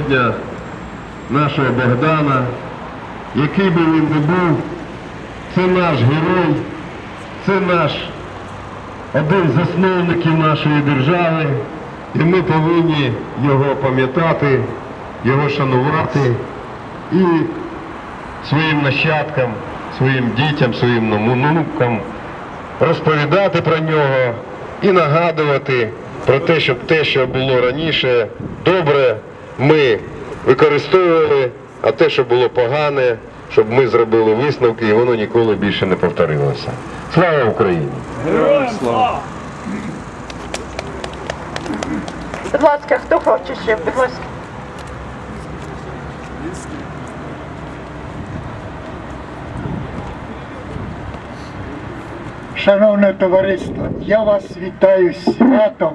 сьогодні нашого Богдана, який би він не був, це наш герой, це наш один з засновників нашої держави, і ми повинні його пам'ятати, його шанувати і своїм нащадкам, своїм дітям, своїм онукам розповідати про нього і нагадувати про те, щоб те, що було раніше, добре ми використовували, а те, що було погане, щоб ми зробили висновки і воно ніколи більше не повторилося. Слава Україні! Будь ласка, хто хоче ще, будь ласка. Шановне товариство, я вас вітаю з святом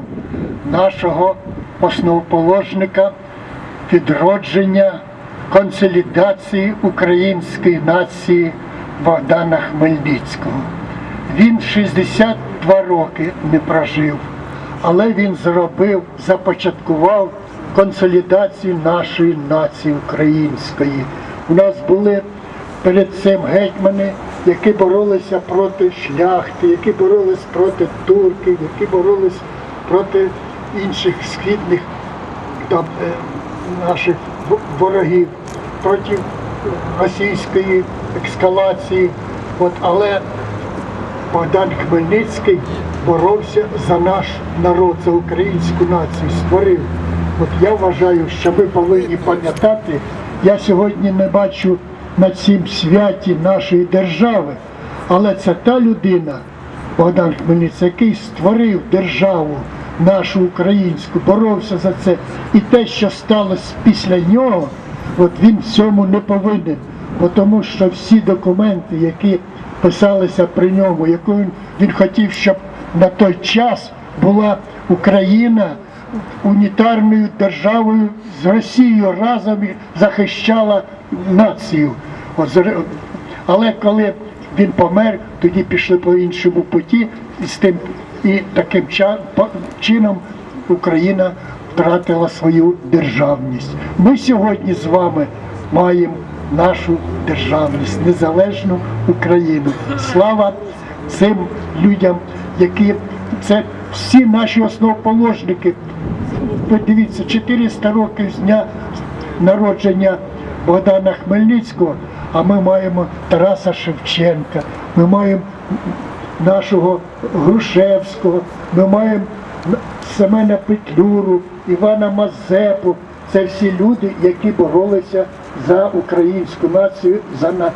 нашого основоположника відродження консолідації української нації Богдана Хмельницького. Він 62 роки не прожив, але він зробив, започаткував консолідацію нашої нації української. У нас були перед цим гетьмани, які боролися проти шляхти, які боролись проти турків, які боролись проти інших східних там, е, наших ворогів, проти російської екскалації. От, але Богдан Хмельницький боровся за наш народ, за українську націю, створив. От я вважаю, що ми повинні пам'ятати, я сьогодні не бачу на цім святі нашої держави, але це та людина, Богдан Хмельницький, який створив державу нашу українську, боровся за це. І те, що сталося після нього, от він в цьому не повинен. Тому що всі документи, які писалися при ньому, яку він, він хотів, щоб на той час була Україна унітарною державою з Росією разом захищала націю. Але коли він помер, тоді пішли по іншому путі, і з тим і таким чином Україна втратила свою державність. Ми сьогодні з вами маємо нашу державність, незалежну Україну. Слава цим людям, які це всі наші основоположники. Ви дивіться, 400 років з дня народження Богдана Хмельницького, а ми маємо Тараса Шевченка, ми маємо нашого Грушевського, ми маємо Семена Петлюру, Івана Мазепу. Це всі люди, які боролися за українську націю, за на-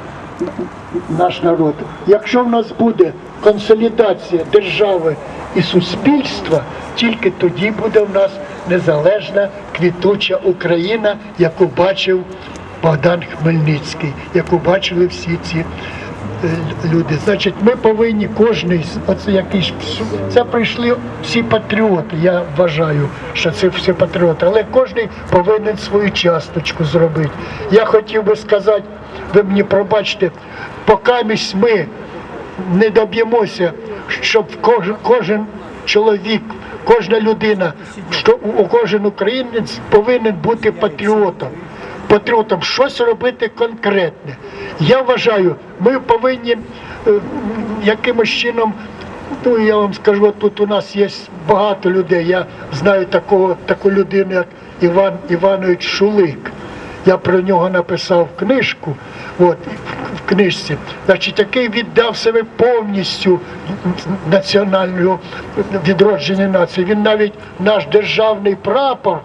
наш народ. Якщо в нас буде консолідація держави і суспільства, тільки тоді буде в нас незалежна квітуча Україна, яку бачив Богдан Хмельницький, яку бачили всі ці е, люди. Значить, ми повинні кожний оце якийсь це прийшли всі патріоти. Я вважаю, що це всі патріоти, але кожен повинен свою часточку зробити. Я хотів би сказати, ви мені пробачте, поки ми не доб'ємося, щоб кожен, кожен чоловік, кожна людина, що у кожен українець повинен бути патріотом. Патріотом щось робити конкретне. Я вважаю, ми повинні е, якимось чином. Ну я вам скажу, тут у нас є багато людей. Я знаю такого таку людину, як Іван Іванович Шулик. Я про нього написав книжку, от, в книжці, значить, який віддав себе повністю національному відродженню нації. Він навіть наш державний прапор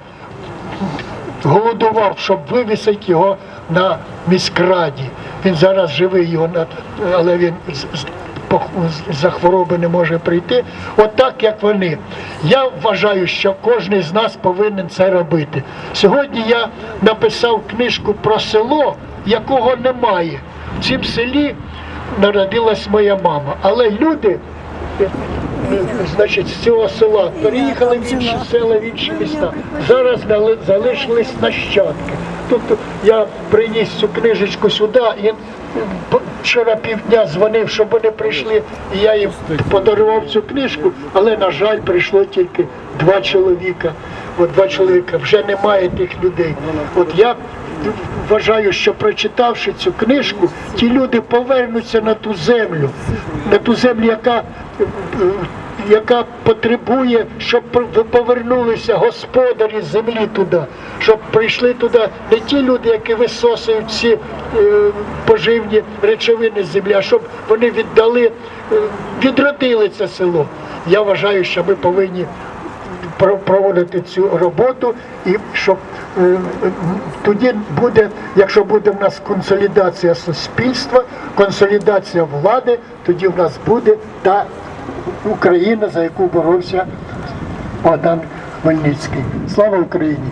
голодував, щоб вивісити його на міськраді. Він зараз живий його, але він за хвороби не може прийти. От як вони. Я вважаю, що кожен з нас повинен це робити. Сьогодні я написав книжку про село, якого немає. В цім селі народилась моя мама. Але люди значить, з цього села переїхали в інші села, в інші міста. Зараз залишились нащадки. Тобто я приніс цю книжечку сюди і вчора півдня дзвонив, щоб вони прийшли, і я їм подарував цю книжку, але, на жаль, прийшло тільки два чоловіка. от два чоловіка, вже немає тих людей. От я вважаю, що прочитавши цю книжку, ті люди повернуться на ту землю, на ту землю, яка е, яка потребує, щоб повернулися господарі землі туди, щоб прийшли туди не ті люди, які висосують ці е, поживні речовини з землі, а щоб вони віддали, е, відродили це село. Я вважаю, що ми повинні про- проводити цю роботу і щоб е, тоді буде, якщо буде в нас консолідація суспільства, консолідація влади, тоді в нас буде та Україна, за яку боровся Богдан Хмельницький. Слава Україні!